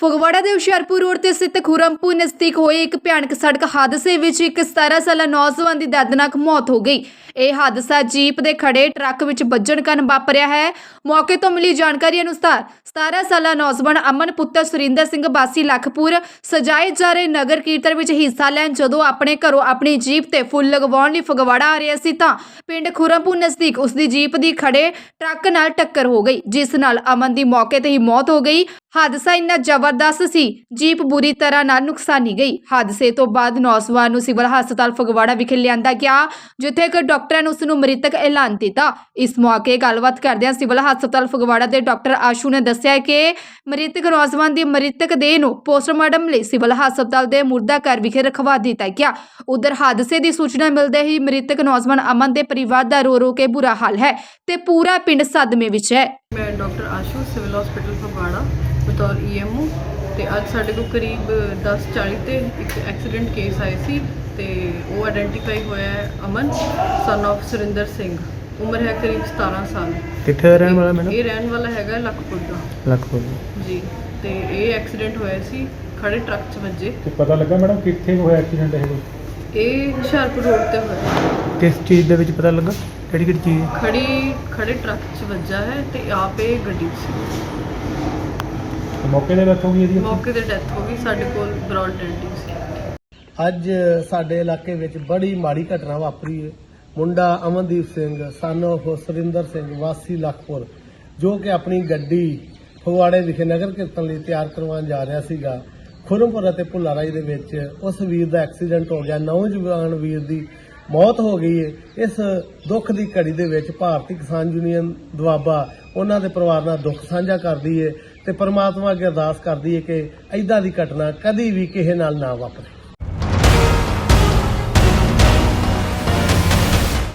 ਫਗਵਾੜਾ ਦੇ ਹੁਸ਼ਿਆਰਪੁਰ ਰੋਡ ਤੇ ਸਥਿਤ ਖੁਰਮਪੁਰ ਨਜ਼ਦੀਕ ਹੋਏ ਇੱਕ ਭਿਆਨਕ ਸੜਕ ਹਾਦਸੇ ਵਿੱਚ ਇੱਕ 17 ਸਾਲਾ ਨੌਜਵਾਨ ਦੀ ਦਰਦਨਾਕ ਮੌਤ ਹੋ ਗਈ। ਇਹ ਹਾਦਸਾ ਜੀਪ ਦੇ ਖੜੇ ਟਰੱਕ ਵਿੱਚ ਵੱਜਣ ਕਾਰਨ ਵਾਪਰਿਆ ਹੈ। ਮੌਕੇ ਤੋਂ ਮਿਲੀ ਜਾਣਕਾਰੀ ਅਨੁਸਾਰ 17 ਸਾਲਾ ਨੌਜਵਾਨ ਅਮਨ ਪੁੱਤਰ ਸੁਰਿੰਦਰ ਸਿੰਘ ਬਾਸੀ ਲਖਪੁਰ ਸਜਾਏ ਜਾ ਰਹੇ ਨਗਰ ਕੀਰਤਨ ਵਿੱਚ ਹਿੱਸਾ ਲੈਣ ਜਦੋਂ ਆਪਣੇ ਘਰੋਂ ਆਪਣੀ ਜੀਪ ਤੇ ਫੁੱਲ ਲਗਵਾਉਣ ਲਈ ਫਗਵਾੜਾ ਆ ਰਿਹਾ ਸੀ ਤਾਂ ਪਿੰਡ ਖੁਰਮਪੁਰ ਨਜ਼ਦੀਕ ਉਸ ਦੀ ਜੀਪ ਦੀ ਖੜੇ ਟਰੱਕ ਨਾਲ ਟੱਕਰ ਹੋ ਗਈ, ਜਿਸ ਨਾਲ ਅਮਨ ਦੀ ਮੌਕੇ ਤੇ ਹੀ ਮੌਤ ਹੋ ਗਈ। ਹਾਦਸਾ ਇੰਨਾ ਜ਼ਬਰਦਸਤ ਸੀ, ਜੀਪ ਬੁਰੀ ਤਰ੍ਹਾਂ ਨਾਲ ਨੁਕਸਾਨੀ ਗਈ। ਹਾਦਸੇ ਤੋਂ ਬਾਅਦ ਨੌਜਵਾਨ ਨੂੰ ਸਿਵਲ ਹਸਪਤਾਲ ਫਗਵਾੜਾ ਵਿਖੇ ਲਿਆਂਦਾ ਗਿਆ, ਜਿੱਥੇ ਇੱਕ ਡਾਕਟਰਾਂ ਨੇ ਉਸ ਨੂੰ ਮ੍ਰਿਤਕ ਐਲਾਨ ਦਿੱਤਾ। ਇਸ ਮੌਕੇ ਗੱਲਬਾਤ ਕਰਦਿਆਂ ਸਿਵਲ ਹਸਪਤਾਲ ਫਗਵਾੜਾ ਦੇ ਡਾਕਟਰ ਆਸ਼ੂ ਨੇ ਦੱਸਿਆ ਕਿ ਮ੍ਰਿਤਕ ਨੌਜਵਾਨ ਦੀ ਮ੍ਰਿਤਕ ਦੇਹ ਨੂੰ ਪੋਸਟਮਾਰਟਮ ਲਈ ਸਿਵਲ ਹਸਪਤਾਲ ਦੇ ਮੁਰਦਾ ਘਰ ਵਿਖੇ ਰਖਵਾ ਦਿੱਤਾ ਗਿਆ। ਉਧਰ ਹਾਦਸੇ ਦੀ ਸੂਚਨਾ ਮਿਲਦੇ ਹੀ ਮ੍ਰਿਤਕ ਨੌਜਵਾਨ ਅਮਨ ਦੇ ਪਰਿਵਾਰ ਦਾ ਰੋ ਰੋ ਕੇ ਬੁਰਾ ਹਾਲ ਹੈ ਤੇ ਪੂਰਾ ਪਿੰਡ ਸਦਮੇ ਵਿੱਚ ਹੈ। ਮੈਂ doctor Ashu, civil hospital Phagwara. ਬਤੌਰ ਈਐਮਓ ਤੇ ਅੱਜ ਸਾਡੇ ਕੋਲ ਕਰੀਬ 10:40 ਤੇ ਇੱਕ ਐਕਸੀਡੈਂਟ ਕੇਸ ਆਇਆ ਸੀ ਤੇ ਉਹ ਆਇਡੈਂਟੀਫਾਈ ਹੋਇਆ ਹੈ ਅਮਨ ਸਨ of ਸੁਰਿੰਦਰ ਸਿੰਘ। ਉਮਰ ਹੈ ਕਰੀਬ 17 ਸਾਲ। ਕਿੱਥੇ ਦਾ ਰਹਿਣ ਵਾਲਾ ਮੈਨੂੰ ਇਹ ਰਹਿਣ ਵਾਲਾ ਹੈਗਾ ਲਖਪੁਰ ਦਾ। ਲਖਪੁਰ ਜੀ ਤੇ ਇਹ ਐਕਸੀਡੈਂਟ ਹੋਇਆ ਸੀ ਖੜੇ ਟਰੱਕ 'ਚ ਵੱਜੇ। ਤੇ ਪਤਾ ਲੱਗਾ ਮੈਡਮ ਕਿੱਥੇ ਹੋਇਆ ਐਕਸੀਡੈਂਟ ਇਹ? ਇਹ ਹੁਸ਼ਿਆਰਪੁਰ ਰੋਡ ਤੇ ਹੋਇਆ। ਕਿਸ ਚੀਜ਼ ਦੇ ਵਿੱਚ ਪਤਾ ਲੱਗਾ? ਕਿਹੜੀ ਕਿਹੜੀ ਚੀਜ਼? ਖੜੀ ਖੜੇ ਟਰੱਕ 'ਚ ਵੱਜਾ ਹੈ ਤੇ ਆਪ ਇਹ ਗੱਡੀ 'ਚ ਸੀ। ਤੇ ਮੌਕੇ ਤੇ ਡੈਥ ਹੋ ਗਈ ਇਹਦੀ ਮੌਕੇ ਤੇ ਡੈਥ ਹੋ ਗਈ ਸਾਡੇ ਕੋਲ ਬ੍ਰੌਡ ਡੈਂਟਿੰਗ ਸੀ। ਅੱਜ ਸਾਡੇ ਇਲਾਕੇ ਵਿੱਚ ਬੜੀ ਮਾੜੀ ਘਟਨਾ ਵਾਪਰੀ ਹੈ। ਮੁੰਡਾ ਅਮਨਦੀਪ ਸਿੰਘ ਸਨ of ਸੁਰਿੰਦਰ ਸਿੰਘ ਵਾਸੀ ਲਖਪੁਰ ਜੋ ਕਿ ਆਪਣੀ ਗੱਡੀ ਫਗਵਾੜੇ ਵਿਖੇ ਨਗਰ ਕੀਰਤਨ ਲਈ ਤਿਆਰ ਕਰਵਾਉਣ ਜਾ ਰਿਹਾ ਸੀਗਾ। ਖੁਰਮਪੁਰ ਅਤੇ ਭੁੱਲਾਰਾਈ ਦੇ ਵਿੱਚ ਉਸ ਵੀਰ ਦਾ ਐਕਸੀਡੈਂਟ ਹੋ ਗਿਆ। ਨੌਜਵਾਨ ਵੀਰ ਦੀ ਮੌਤ ਹੋ ਗਈ ਹੈ। ਇਸ ਦੁੱਖ ਦੀ ਘੜੀ ਦੇ ਵਿੱਚ ਭਾਰਤੀ ਕਿਸਾਨ ਯੂਨੀਅਨ ਦੁਆਬਾ ਉਹਨਾਂ ਦੇ ਪਰਿਵਾਰ ਨਾਲ ਦੁੱਖ ਸਾਂਝਾ ਕਰਦੀ ਹੈ। ਤੇ ਪਰਮਾਤਮਾ ਅੱਗੇ ਅਰਦਾਸ ਕਰਦੀ ਹੈ ਕਿ ਐਦਾਂ ਦੀ ਘਟਨਾ ਕਦੀ ਵੀ ਕਿਸੇ ਨਾਲ ਨਾ ਵਾਪਰੇ।